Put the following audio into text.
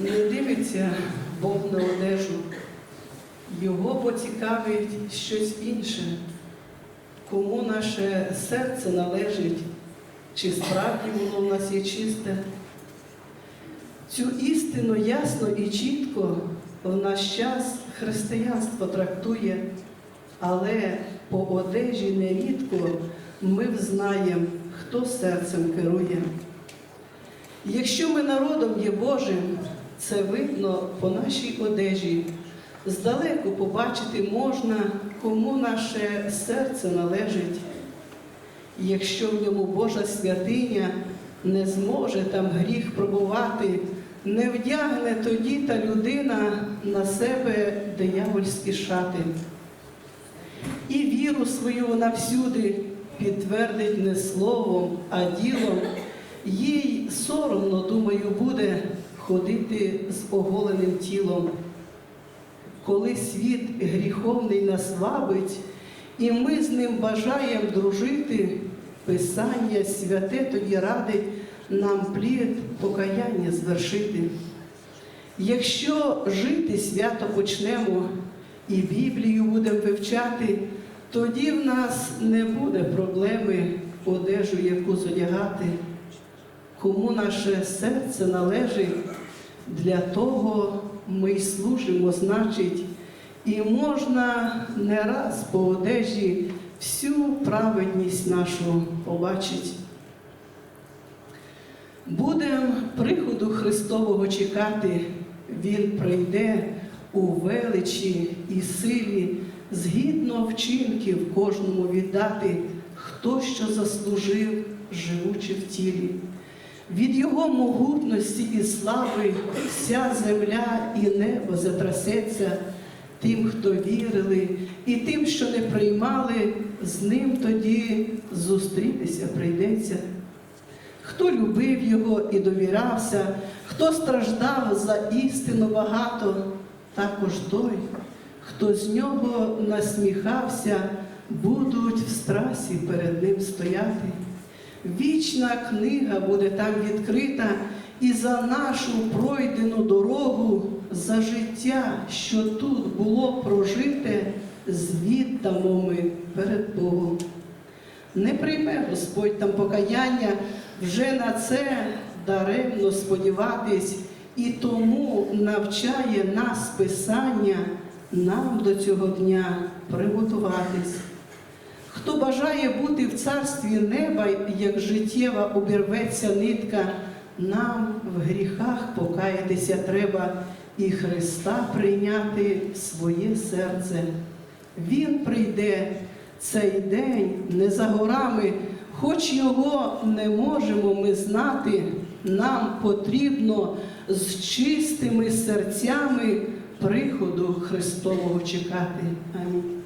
Не дивиться Бог на одежу, його поцікавить щось інше, кому наше серце належить, чи справді воно в нас є чисте. Цю істину ясно і чітко в наш час християнство трактує, але по одежі нерідко ми взнаємо, хто серцем керує. Якщо ми народом є Божим, це видно по нашій одежі. Здалеку побачити можна, кому наше серце належить. Якщо в ньому Божа святиня не зможе там гріх пробувати, не вдягне тоді та людина на себе диявольські шати. І віру свою вона всюди підтвердить не словом, а ділом. Їй соромно, думаю, буде ходити з оголеним тілом. Коли світ гріховний нас вабить, і ми з ним бажаємо дружити, Писання святе тоді радить нам плід покаяння звершити. Якщо жити свято почнемо і Біблію будемо вивчати, тоді в нас не буде проблеми одежу яку зодягати. Кому наше серце належить, для того ми й служимо, значить, і можна не раз по одежі всю праведність нашу побачить. Будем приходу Христового чекати, Він прийде у величі і силі, згідно вчинків кожному віддати, хто що заслужив, живучи в тілі. Від Його могутності і слави вся земля і небо затрасеться тим, хто вірили, і тим, що не приймали, з ним тоді зустрітися прийдеться. Хто любив його і довірався, хто страждав за істину багато, також той, хто з нього насміхався, будуть в страсі перед ним стояти. Вічна книга буде там відкрита, і за нашу пройдену дорогу, за життя, що тут було прожите, звіт дамо ми перед Богом. Не прийме Господь там покаяння, вже на це даремно сподіватись, і тому навчає нас Писання нам до цього дня приготуватись. Хто бажає бути в царстві неба, як життєва обірветься нитка, нам в гріхах покаятися треба і Христа прийняти своє серце. Він прийде цей день не за горами, хоч його не можемо ми знати, нам потрібно з чистими серцями приходу Христового чекати. Амінь.